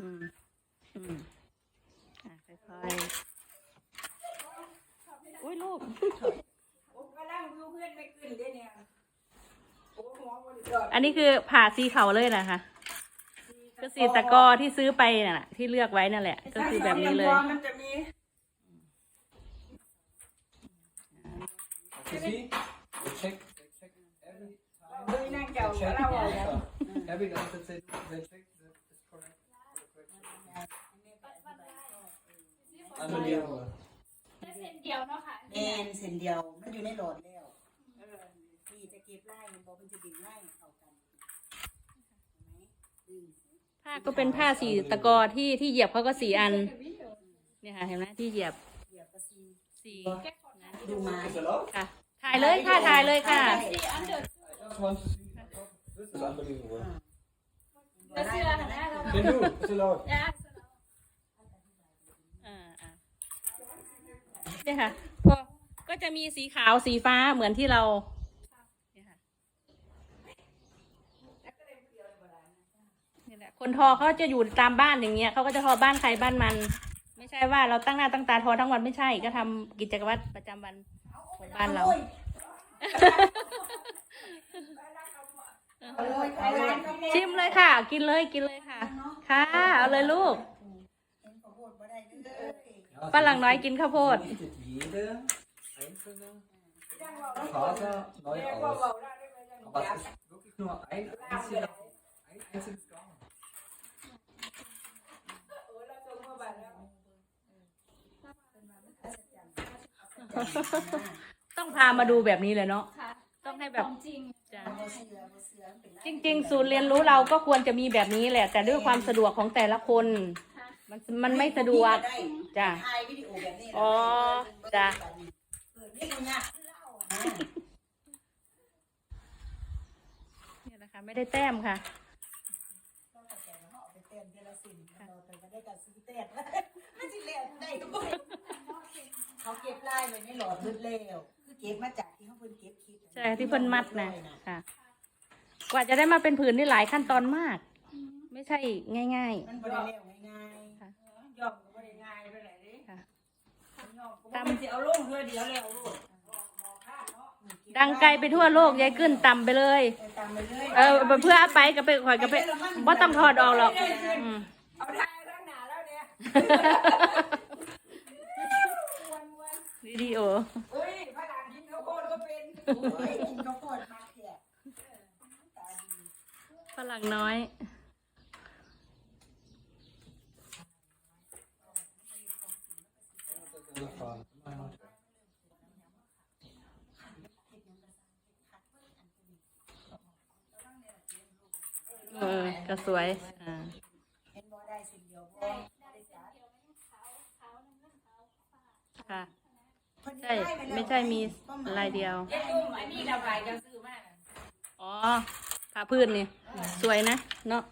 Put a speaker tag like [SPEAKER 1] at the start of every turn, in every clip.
[SPEAKER 1] อืม อืมอะค่อยๆอุ้ยลูก
[SPEAKER 2] ผมกำลังดูเพื่อนไม่ขึ้นเด้เนี่ยโอ้หัวบริจาค
[SPEAKER 1] อันนี้คือผ่าสีเขาเลยนะคะก็สีตะกอที่ซื้อไปน่ะ ที่เลือกไว้นั่นแหละ ก็คือแบบนี้เลย
[SPEAKER 2] มันจะมี
[SPEAKER 3] You see? They check, they check every
[SPEAKER 2] เฮ้ย
[SPEAKER 3] time.
[SPEAKER 2] นั่งเจ้า
[SPEAKER 3] They
[SPEAKER 2] ก็
[SPEAKER 3] check
[SPEAKER 2] เล่าเอาแล้ว
[SPEAKER 3] so every time that they, they check Unbelievable.
[SPEAKER 4] เส้นเดียวเนาะค่ะ
[SPEAKER 5] แมนเส้นเดียว มันอยู่ในหลอดแล้วเออนี่จะเก็บไล่มันบอกมันจะดึงไล่เข้ากันเห็นไหมดึง
[SPEAKER 1] ผ้าก็เป็นผ้าสีตะกอที่ที่เหยียบเขาก็สีอัน เนี่ยค่ะเห็นไหมที่เหยียบ
[SPEAKER 5] เหยียบกระซี
[SPEAKER 1] สี
[SPEAKER 5] ดูไม้
[SPEAKER 3] Is it allowed?
[SPEAKER 1] ค่ะ ถ่ายเลยค่ะถ่ายเลยค่ะ
[SPEAKER 4] สี่อันเดอร์
[SPEAKER 3] I just want to see. This is unbelievable.
[SPEAKER 4] จะเสื้อค่ะนะเรา
[SPEAKER 3] Can do. It's allowed.
[SPEAKER 4] จะ
[SPEAKER 1] อ่าอ่า เนี่ยค่ะก็ก็จะมีสีขาวสีฟ้าเหมือนที่เราเนี่ยค่ะนี่แหละคนทอเขาจะอยู่ตามบ้านอย่างเงี้ยเขาก็จะทอบ้านใครบ้านมัน ไม่ใช่ว่าเราตั้งหน้าตั้งตาทอทั้งวันไม่ใช่ ก็ทำกิจวัตรประจำวันของบ้านเรา
[SPEAKER 5] เอาเลยเอาเลย
[SPEAKER 1] ชิมเลยค่ะ กินเลยกินเลยค่ะ ค่ะ เอาเลยลูก
[SPEAKER 5] เห็นข้าวโพดบ่ได้เลย
[SPEAKER 1] ฝรั่งน้อยกินข้าวโพด
[SPEAKER 3] Bietet jede einzelne
[SPEAKER 2] นั่งเว้า
[SPEAKER 3] Faser
[SPEAKER 2] เรีย
[SPEAKER 3] neu
[SPEAKER 2] กว่า
[SPEAKER 3] aus.
[SPEAKER 2] เว้าได้ไม่ไม่ต้อง
[SPEAKER 3] Aber
[SPEAKER 2] จับ
[SPEAKER 3] es ist wirklich nur ein einziger, ein einziges Garn.
[SPEAKER 2] เออเราส่งมาบัตรแล้ว
[SPEAKER 1] ต้องพามาดูแบบนี้เลยเนาะ
[SPEAKER 4] ค่ะ
[SPEAKER 1] ต้องให้แบบ
[SPEAKER 4] ของจริง
[SPEAKER 1] จ้ะ
[SPEAKER 5] บ่เสือบ่เสือเป็นไจ
[SPEAKER 1] ริง ๆ ศูนย์เรียนรู้เราก็ควรจะมีแบบนี้แหละ แต่ด้วยความสะดวกของแต่ละคน
[SPEAKER 4] ค่ะ
[SPEAKER 1] มันมันไม่สะดวก จ้ะ
[SPEAKER 5] ถ่ายวิดีโอแบบนี้นะ
[SPEAKER 1] อ๋อจ้ะ
[SPEAKER 5] เปิดนี่มันยากเล่านะ
[SPEAKER 1] เนี่ยนะคะ ไม่ได้แต้มค่ะ
[SPEAKER 5] เราแต่แต่เราเอาไปเต้นเดือนละสิบเราไปก็ได้กับซื้อเต้นมันสิเล่นได้บ่เขาเก็บลายไว้ในหลอดมืดแล้วคือเก็บมาจากที่เขาเพิ่นเก็บคลิป
[SPEAKER 1] ใช่ที่เพิ่นมัดนะค่ะ กว่าจะได้มาเป็นผืนนี่หลายขั้นตอนมาก ไม่ใช่ง่าย
[SPEAKER 5] มันบ่ได้แล้วง่าย
[SPEAKER 1] ค่ะ
[SPEAKER 2] ยอมก็ไม่ได้ง่ายไปไหนดิ
[SPEAKER 1] ค่ะ
[SPEAKER 2] ยอมก็ไม่ได้เอาลงเพื่อเดียวแล้วลูกมองข้างเนาะ
[SPEAKER 1] ๆดังไกลไปทั่วโลกยายขึ้นต่ำไปเลย
[SPEAKER 5] ไปตามไปเลย
[SPEAKER 1] เออเพื่อเอาไปก็ไปข่อยก็ไปบ่ต้องถอดออกหรอกอืม
[SPEAKER 2] เอาทายตั้งหนาแล้วเนี่ยวันวัน
[SPEAKER 1] วิดีโอ
[SPEAKER 2] เฮ้ยพลังกินข้าวโพดก็เป็น
[SPEAKER 5] โอ้ยกินข้าวโพดมาแค่ตาดี
[SPEAKER 1] ฝรั่งน้อย เออก็สวยอ่า
[SPEAKER 5] เห็นบ่ได้สิ่งเดียวบ่
[SPEAKER 1] ค่ะใช่ไม่ใช่มีลายเดียว
[SPEAKER 2] เอ็ดดุมอันนี้ระบายจะซื้อมาก
[SPEAKER 1] อ๋อผ้าพื้นนี่ สวยนะ เนาะ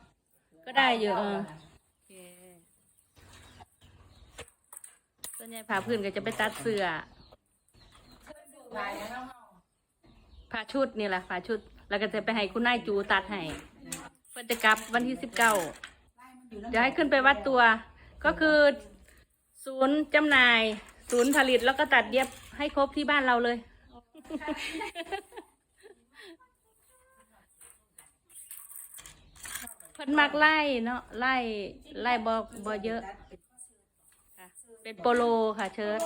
[SPEAKER 1] ก็ได้อยู่เออโอเคส่ วนใหญ่ผ้าพื้นก็จะไปตัดเสื้อผ้าชุดนี่แหละผ้าชุด แล้วก็จะไปให้คุณนายจูตัดให้เพื่อจะกลับวันที่สิบเก้าเดี๋ยวให้ขึ้นไปวัดตัว ก็คือ ศูนย์จำหน่าย ศูนย์ผลิตแล้วก็ตัดเย็บให้ครบที่บ้านเราเลย เพิ่นมักไล่เนาะไล่ไล่บอบอเยอะ เป็นโปโลค่ะเชิ้ต